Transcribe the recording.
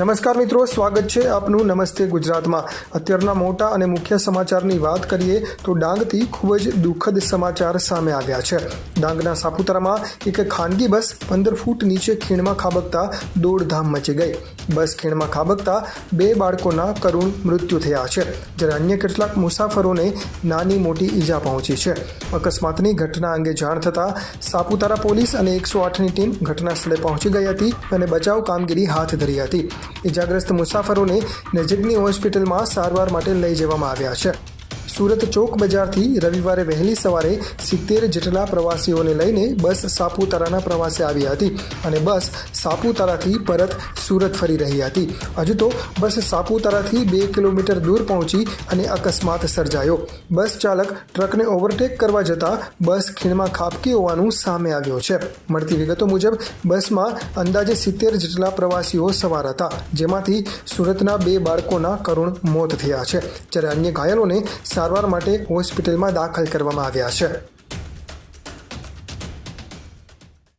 નમસ્કાર મિત્રો, સ્વાગત છે આપનું નમસ્તે ગુજરાતમાં. અત્યારના મોટા અને મુખ્ય સમાચારની વાત કરીએ તો ડાંગથી ખૂબ જ દુઃખદ સમાચાર સામે આવ્યા છે. ડાંગના સાપુતારામાં એક ખાનગી બસ પંદર ફૂટ નીચે ખીણમાં ખાબકતા દોડધામ મચી ગઈ. બસ ખીણમાં ખાબકતા બે બાળકોના કરુણ મૃત્યુ થયા છે. જ્યારે અન્ય કેટલાક મુસાફરોને નાની મોટી ઈજા પહોંચી છે. અકસ્માતની ઘટના અંગે જાણ થતાં સાપુતારા પોલીસ અને એકસો આઠની ટીમ ઘટના સ્થળે પહોંચી ગઈ હતી અને બચાવ કામગીરી હાથ ધરી હતી. ઇજાગ્રસ્ત મુસાફરોને નજીકની હોસ્પિટલમાં સારવાર માટે લઈ જવામાં આવ્યા છે. સુરત ચોક બજારથી રવિવારે વહેલી સવારે સિત્તેર જેટલા પ્રવાસીઓને લઈને બસ સાપુતારાના પ્રવાસે આવી હતી અને બસ સાપુતારાથી પરત સુરત ફરી રહી હતી. હજુ તો બસ સાપુતારાથી બે કિલોમીટર દૂર પહોંચી અને અકસ્માત સર્જાયો. બસ ચાલક ટ્રકને ઓવરટેક કરવા જતાં બસ ખીણમાં ખાબકી હોવાનું સામે આવ્યો છે. મળતી વિગતો મુજબ, બસમાં અંદાજે સિત્તેર જેટલા પ્રવાસીઓ સવાર હતા, જેમાંથી સુરતના બે બાળકોના કરુણ મોત થયા છે. જ્યારે અન્ય ઘાયલોને સારવાર માટે હોસ્પિટલમાં દાખલ કરવામાં આવ્યા છે.